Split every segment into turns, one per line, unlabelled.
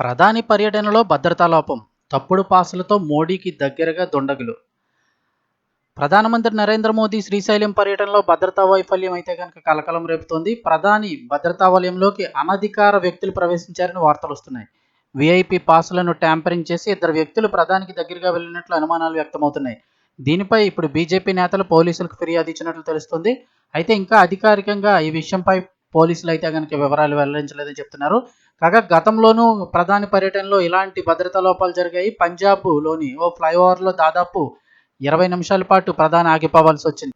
ప్రధాని పర్యటనలో భద్రతా లోపం తప్పుడు పాసులతో మోడీకి దగ్గరగా దుండగులు. ప్రధానమంత్రి నరేంద్ర మోదీ శ్రీశైలం పర్యటనలో భద్రతా వైఫల్యం అయితే కనుక కలకలం రేపుతోంది. ప్రధాని భద్రతా వలయంలోకి అనధికార వ్యక్తులు ప్రవేశించారని వార్తలు వస్తున్నాయి. విఐపి పాసులను ట్యాంపరింగ్ చేసి ఇద్దరు వ్యక్తులు ప్రధానికి దగ్గరగా వెళ్ళినట్లు అనుమానాలు వ్యక్తమవుతున్నాయి. దీనిపై ఇప్పుడు బీజేపీ నేతలు పోలీసులకు ఫిర్యాదు ఇచ్చినట్లు తెలుస్తుంది. అయితే ఇంకా అధికారికంగా ఈ విషయంపై పోలీసులు అయితే కనుక వివరాలు వెల్లడించలేదని చెప్తున్నారు. కాగా గతంలోనూ ప్రధాని పర్యటనలో ఇలాంటి భద్రతా లోపాలు జరిగాయి. పంజాబ్లోని ఓ ఫ్లైఓవర్లో దాదాపు ఇరవై నిమిషాల పాటు ప్రధాని ఆగిపోవాల్సి వచ్చింది.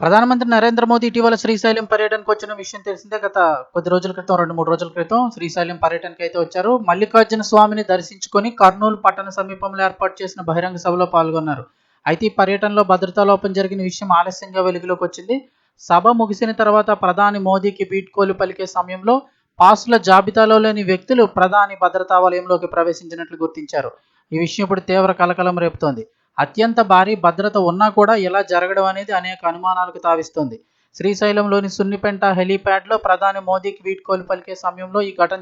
ప్రధానమంత్రి నరేంద్ర మోదీ ఇటీవల శ్రీశైలం పర్యటనకు వచ్చిన విషయం తెలిసిందే. గత కొద్ది రోజుల క్రితం రెండు మూడు రోజుల క్రితం శ్రీశైలం పర్యటనకి అయితే వచ్చారు. మల్లికార్జున స్వామిని దర్శించుకొని కర్నూలు పట్టణ సమీపంలో ఏర్పాటు చేసిన బహిరంగ సభలో పాల్గొన్నారు. అయితే ఈ పర్యటనలో భద్రతా లోపం జరిగిన విషయం ఆలస్యంగా వెలుగులోకి వచ్చింది. సభ ముగిసిన తర్వాత ప్రధాని మోదీకి బీట్కోలు పలికే సమయంలో పాసుల జాబితాలో లేని వ్యక్తులు ప్రధాని భద్రతా వలయంలోకి ప్రవేశించినట్లు గుర్తించారు. ఈ విషయం ఇప్పుడు తీవ్ర కలకలం రేపుతోంది. అత్యంత భారీ భద్రత ఉన్నా కూడా ఇలా జరగడం అనేది అనేక అనుమానాలకు తావిస్తోంది. శ్రీశైలంలోని సున్నిపెంట హెలీప్యాడ్లో ప్రధాని మోదీకి వీడ్కోలు పలికే సమయంలో ఈ ఘటన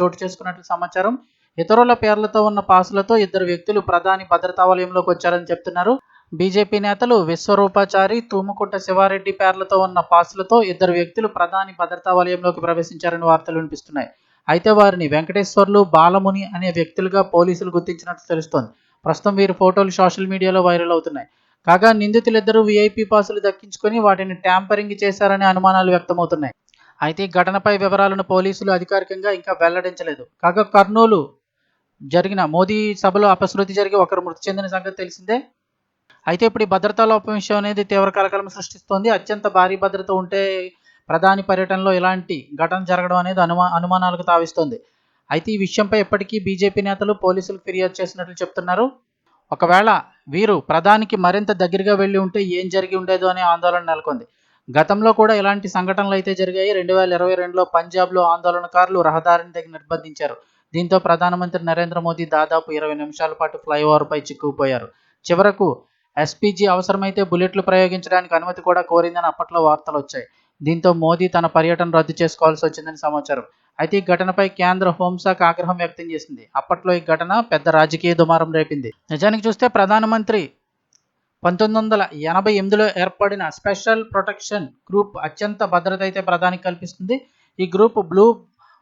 చోటు చేసుకున్నట్లు సమాచారం. ఇతరుల పేర్లతో ఉన్న పాసులతో ఇద్దరు వ్యక్తులు ప్రధాని భద్రతా వలయంలోకి వచ్చారని చెప్తున్నారు. బీజేపీ నేతలు విశ్వరూపాచారి తూముకుంట శివారెడ్డి పేర్లతో ఉన్న పాసులతో ఇద్దరు వ్యక్తులు ప్రధాని భద్రతా వలయంలోకి ప్రవేశించారని వార్తలు వినిపిస్తున్నాయి. అయితే వారిని వెంకటేశ్వర్లు బాలముని అనే వ్యక్తులుగా పోలీసులు గుర్తించినట్లు తెలుస్తోంది. ప్రస్తుతం వీరి ఫోటోలు సోషల్ మీడియాలో వైరల్ అవుతున్నాయి. కాగా నిందితులిద్దరూ వీఐపీ పాసులు దక్కించుకొని వాటిని ట్యాంపరింగ్ చేశారనే అనుమానాలు వ్యక్తమవుతున్నాయి. అయితే ఈ ఘటనపై వివరాలను పోలీసులు అధికారికంగా ఇంకా వెల్లడించలేదు. కాగా కర్నూలు జరిగిన మోదీ సభలో అపశృతి జరిగి ఒకరు మృతి చెందిన సంగతి తెలిసిందే. అయితే ఇప్పుడు ఈ భద్రతా లోపం విషయం అనేది తీవ్ర కలకలం సృష్టిస్తోంది. అత్యంత భారీ భద్రత ఉంటే ప్రధాని పర్యటనలో ఇలాంటి ఘటన జరగడం అనేది అనుమా అనుమానాలకు తావిస్తోంది. అయితే ఈ విషయంపై ఇప్పటికీ బీజేపీ నేతలు పోలీసులకు ఫిర్యాదు చేసినట్లు చెప్తున్నారు. ఒకవేళ వీరు ప్రధానికి మరింత దగ్గరగా వెళ్ళి ఉంటే ఏం జరిగి ఉండేదో అనే ఆందోళన నెలకొంది. గతంలో కూడా ఇలాంటి సంఘటనలు అయితే జరిగాయి. రెండు వేల ఇరవై రెండులో పంజాబ్లో ఆందోళనకారులు రహదారిని దగ్గర నిర్బంధించారు. దీంతో ప్రధానమంత్రి నరేంద్ర మోదీ దాదాపు ఇరవై నిమిషాల పాటు ఫ్లైఓవర్పై చిక్కుకుపోయారు. చివరకు ఎస్పీజీ అవసరమైతే బుల్లెట్లు ప్రయోగించడానికి అనుమతి కూడా కోరిందని అప్పట్లో వార్తలు వచ్చాయి. దీంతో మోదీ తన పర్యటన రద్దు చేసుకోవాల్సి వచ్చిందని సమాచారం. అయితే ఈ ఘటనపై కేంద్ర హోంశాఖ ఆగ్రహం వ్యక్తం చేసింది. అప్పట్లో ఈ ఘటన పెద్ద రాజకీయ దుమారం రేపింది. నిజానికి చూస్తే ప్రధానమంత్రి పంతొమ్మిది వందల ఎనభై ఎనిమిదిలో ఏర్పడిన స్పెషల్ ప్రొటెక్షన్ గ్రూప్ అత్యంత భద్రత అయితే ప్రధానికి కల్పిస్తుంది. ఈ గ్రూప్ బ్లూ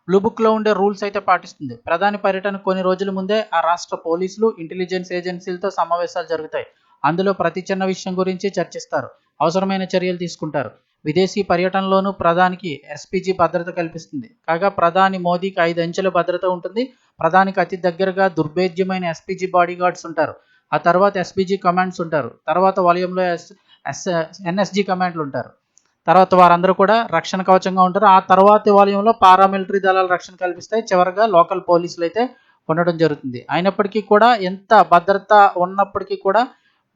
బ్లూ బుక్లో ఉండే రూల్స్ అయితే పాటిస్తుంది. ప్రధాని పర్యటన కొన్ని రోజుల ముందే ఆ రాష్ట్ర పోలీసులు ఇంటెలిజెన్స్ ఏజెన్సీలతో సమావేశాలు జరుగుతాయి. అందులో ప్రతి చిన్న విషయం గురించి చర్చిస్తారు. అవసరమైన చర్యలు తీసుకుంటారు. విదేశీ పర్యటనలోనూ ప్రధానికి ఎస్పీజీ భద్రత కల్పిస్తుంది. కాగా ప్రధాని మోదీకి ఐదు అంచెల భద్రత ఉంటుంది. ప్రధానికి అతి దగ్గరగా దుర్భేద్యమైన ఎస్పీజీ బాడీగార్డ్స్ ఉంటారు. ఆ తర్వాత ఎస్పీజీ కమాండ్స్ ఉంటారు. తర్వాత వలయంలో ఎస్ ఎస్ ఎన్ఎస్జీ కమాండ్లు ఉంటారు. తర్వాత వారందరూ కూడా రక్షణ కవచంగా ఉంటారు. ఆ తర్వాత వలయంలో పారామిలిటరీ దళాలు రక్షణ కల్పిస్తాయి. చివరిగా లోకల్ పోలీసులు అయితే ఉండడం జరుగుతుంది. అయినప్పటికీ కూడా ఎంత భద్రత ఉన్నప్పటికీ కూడా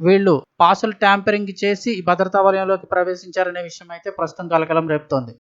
వీళ్ళు పాసులు ట్యాంపరింగ్ చేసి ఈ భద్రతా వలయంలోకి ప్రవేశించారనే విషయం అయితే ప్రస్తుతం కలకలం రేపుతోంది.